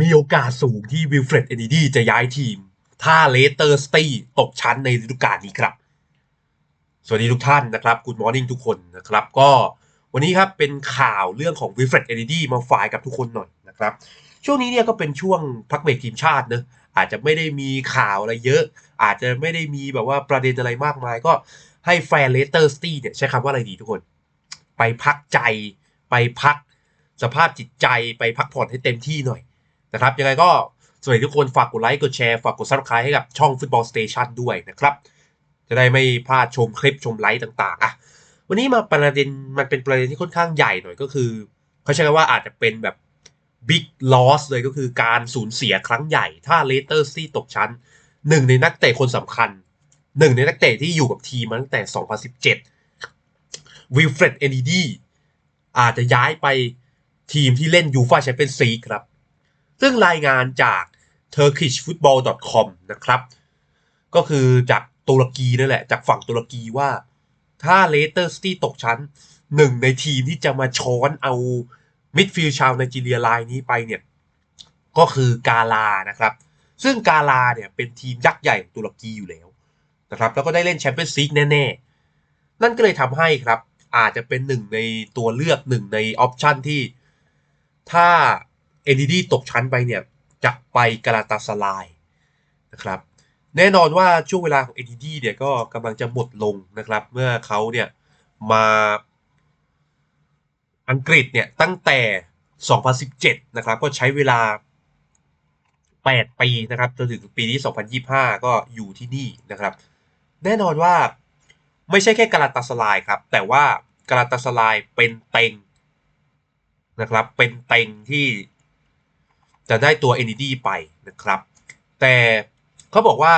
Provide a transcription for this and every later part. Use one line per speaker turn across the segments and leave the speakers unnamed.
มีโอกาสสูงที่วิลเฟรดเอนดีจะย้ายทีม ถ้าเลสเตอร์สตีตกชั้นในฤดูกาลนี้ครับ สวัสดีทุกท่านนะครับกูดมอร์นิ่งทุกคนนะครับ ก็วันนี้ครับเป็นข่าวเรื่องของวิลเฟรดเอนดีมาฝ่ายกับทุกคนหน่อยนะครับ ช่วงนี้เนี่ยก็เป็นช่วงพักเบรกทีมชาติเนอะอาจจะไม่ได้มีข่าวอะไรเยอะ อาจจะไม่ได้มีแบบว่าประเด็นอะไรมากมาย ก็ให้แฟนเลสเตอร์สตีเนี่ยใช้คำว่าอะไรดีทุกคน ไปพักใจ ไปพักสภาพจิตใจไปพักผ่อนให้เต็มที่หน่อย นะครับ ยังไงก็สวัสดีทุกคนฝากกดไลค์กดแชร์ฝากกดซับสไครต์ให้กับช่องฟุตบอลสเตชันด้วยนะครับ จะได้ไม่พลาดชมคลิปชมไลฟ์ต่างๆอะวันนี้มาประเด็นมันเป็นประเด็นที่ค่อนข้างใหญ่หน่อยก็คือเขาใช้คำว่าอาจจะเป็นแบบบิ๊กลอสเลยก็คือการสูญเสียครั้งใหญ่ ถ้าเลสเตอร์ซีตกชั้นหนึ่งในนักเตะคนสำคัญหนึ่งในนักเตะที่อยู่กับทีมมาตั้งแต่ 2017วิลเฟรดเอนีดีอาจจะย้ายไปทีมที่เล่นยูฟาแชมเปี้ยนซีครับ ซึ่งรายงานจาก turkishfootball.com นะครับ ก็คือจากตุรกีนั่นแหละ จากฝั่งตุรกีว่า ถ้าเลสเตอร์ซิตี้ตกชั้นหนึ่งในทีมที่จะมาช้อนเอามิดฟิลด์ชาวไนจีเรียลน์นี้ไปเนี่ย ก็คือกาลานะครับ ซึ่งกาลาเนี่ยเป็นทีมยักษ์ใหญ่ของตุรกีอยู่แล้วนะครับ แล้วก็ได้เล่นแชมเปี้ยนซีกแน่ ๆ นั่นก็เลยทำให้ครับ อาจจะเป็นหนึ่งในตัวเลือกหนึ่งในออปชันที่ถ้า เอดีดีตกชั้นไปเนี่ยจะไปกาลาตาสลายนะครับแน่นอนว่าช่วงเวลาของ ADD เนี่ยก็กำลังจะหมดลงนะครับ เมื่อเขาเนี่ยมาอังกฤษเนี่ยตั้งแต่ 2017 นะครับ ก็ใช้เวลา 8 ปีนะครับจนถึงปีนี้2025 ก็อยู่ที่นี่นะครับ แน่นอนว่าไม่ใช่แค่กาลาตาสลายครับ แต่ว่ากาลาตาสลายเป็นเต็งนะครับ เป็นเต็งที่ จะได้ตัว NDD ไปนะครับ แต่เขาบอกว่า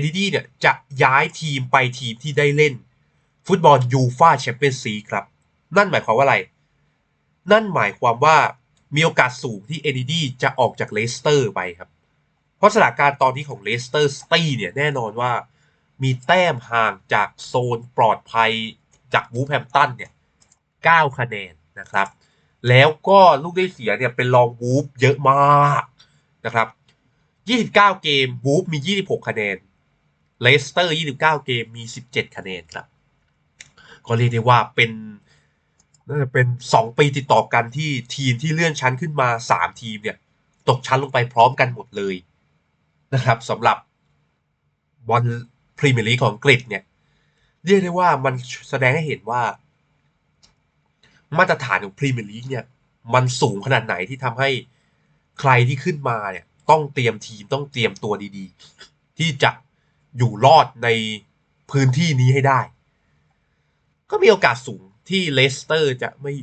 NDD เนี่ยจะย้ายทีมไปทีมที่ได้เล่น ฟุตบอลยูฟาแชมเปี้ยนซีครับ นั่นหมายความว่าอะไร นั่นหมายความว่ามีโอกาสสูงที่ NDD จะออกจากเลสเตอร์ไปครับ เพราะสถานการณ์ตอนนี้ของเลสเตอร์สตีเนี่ยแน่นอนว่ามีแต้มห่างจากโซนปลอดภัยจากวูแฮมตันเนี่ย9คะแนนนะครับ แล้วก็ลูกได้เสียเนี่ยเป็นรองวูฟเยอะมากนะครับ 29 เกมวูฟมี 26 คะแนนเลสเตอร์ 29 เกมมี 17 คะแนนครับ ก็เรียกได้ว่าเป็นน่าจะเป็น 2 ปีติดต่อกันที่ทีมที่เลื่อนชั้นขึ้นมา 3 ทีมเนี่ย ตกชั้นลงไปพร้อมกันหมดเลยนะครับสำหรับบอลพรีเมียร์ลีกของอังกฤษเนี่ย เรียกได้ว่ามันแสดงให้เห็นว่า มาตรฐานของพรีเมียร์ลีกเนี่ยมันสูงขนาดไหนที่ทำให้ใครที่ขึ้นมาเนี่ยต้องเตรียมทีมต้องเตรียมตัวดีๆ ที่จะอยู่รอดในพื้นที่นี้ให้ได้ ก็มีโอกาสสูงที่เลสเตอร์จะไม่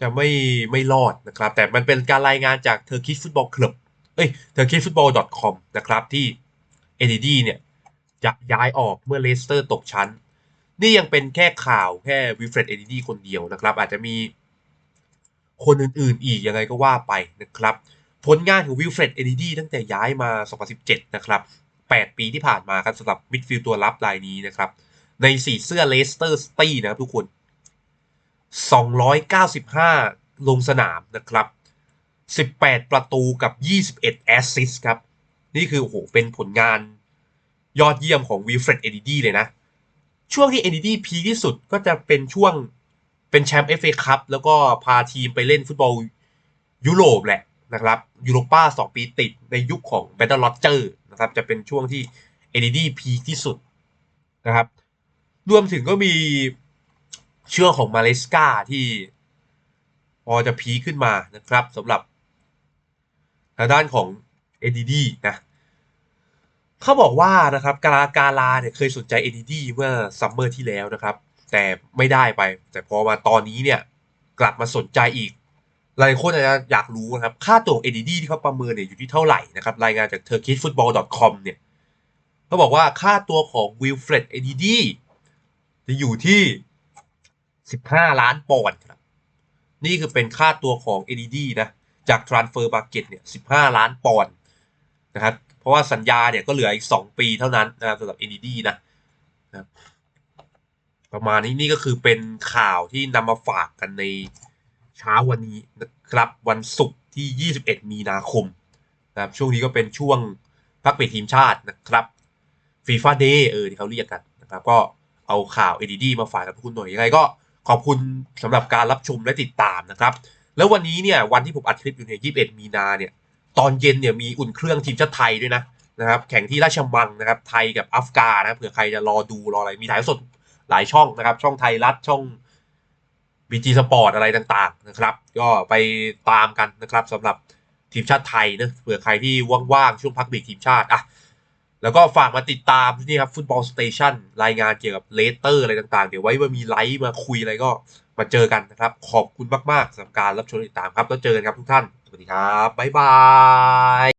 จะไม่ไม่รอดนะครับ แต่มันเป็นการรายงานจาก Turkish Football Club เอ้ย turkishfootball.com นะครับที่ ADD เนี่ยจะย้ายออกเมื่อเลสเตอร์ตกชั้น นี่ยังเป็นแค่ข่าวแค่วิฟเฟรดเอดีคนเดียวนะครับ อาจจะมีคนอื่นๆ อีกยังไงก็ว่าไปนะครับ ผลงานของวิลเฟรดเอดีตั้งแต่ย้ายมา 2017 นะครับ 8 ปีที่ผ่านมาครับสำหรับมิดฟิลด์ตัวรับรายนี้นะครับ ในสีเสื้อเลสเตอร์สตีนะครับทุกคน 295 ลงสนามนะครับ 18 ประตูกับ 21 แอสซิสต์ครับ นี่คือโอ้โหเป็นผลงานยอดเยี่ยมของวิลเฟรดเอดีเลยนะ ช่วงที่เอดีพีที่สุดก็จะเป็นช่วงเป็นแชมป์เอฟเอคัพแล้วก็พาทีมไปเล่นฟุตบอลยุโรปแหละนะครับยูโรป้า2ปีติดในยุคของแบตเตอร์ลอเจอร์นะครับจะเป็นช่วงที่เอดีพีที่สุดนะครับรวมถึงก็มีช่วงของมาเลสกาที่พอจะพีขึ้นมานะครับสำหรับทางด้านของ ADD นะ เขาบอกว่านะครับกาลากาลาเนี่ยเคยสนใจ ADD เมื่อซัมเมอร์ที่แล้วนะครับ แต่ไม่ได้ไป แต่พอมาตอนนี้เนี่ยกลับมาสนใจอีก หลายคนอาจจะอยากรู้นะครับ ค่าตัว ADD ที่เขาประเมินเนี่ยอยู่ที่เท่าไหร่นะครับ รายงานจาก turkishfootball.com เนี่ยเขาบอกว่าค่าตัวของ Wilfred ADD จะอยู่ที่ 15 ล้านปอนด์ครับ นี่คือเป็นค่าตัวของ ADD นะ จาก Transfer Market เนี่ย 15 ล้านปอนด์นะครับ เพราะว่าสัญญาเนี่ยก็เหลืออีก 2 ปีเท่านั้นนะครับสำหรับ NDD นะนะประมาณนี้นี่ก็คือเป็นข่าวที่นำมาฝากกันในเช้าวันนี้นะครับวันศุกร์ที่ 21 มีนาคมนะครับช่วงนี้ก็เป็นช่วงพักเบรกทีมชาตินะครับฟีฟ่าเดย์เออที่เขาเรียกกันนะครับก็เอาข่าว ADD มาฝากกับพวกคุณหน่อยยังไงก็ขอบคุณสำหรับการรับชมและติดตามนะครับ แล้ววันนี้เนี่ยวันที่ผมอัดคลิปอยู่เนี่ย 21 มีนาเนี่ย ตอนเย็นเนี่ยมีอุ่นเครื่องทีมชาติไทยด้วยนะนะครับ แข่งที่ราชมังนะครับ ไทยกับอัฟกานะเผื่อใครจะรอดูรออะไรมีถ่ายสดหลายช่องนะครับ ช่องไทยรัฐช่อง BG Sport อะไรต่างๆนะครับ ก็ไปตามกันนะครับสำหรับทีมชาติไทยนะเผื่อใครที่ว่างๆช่วงพักเบรกทีมชาติอะแล้วก็ฝากมาติดตามนี่ครับฟุตบอลสเตชันรายงานเกี่ยวกับเลสเตอร์อะไรต่างๆ เดี๋ยวไว้ว่ามีไลฟ์มาคุยอะไรก็มาเจอกันนะครับ ขอบคุณมากๆสำหรับการรับชมติดตามครับแล้วเจอกันครับทุกท่าน วัสดีครับ บ๊ายบาย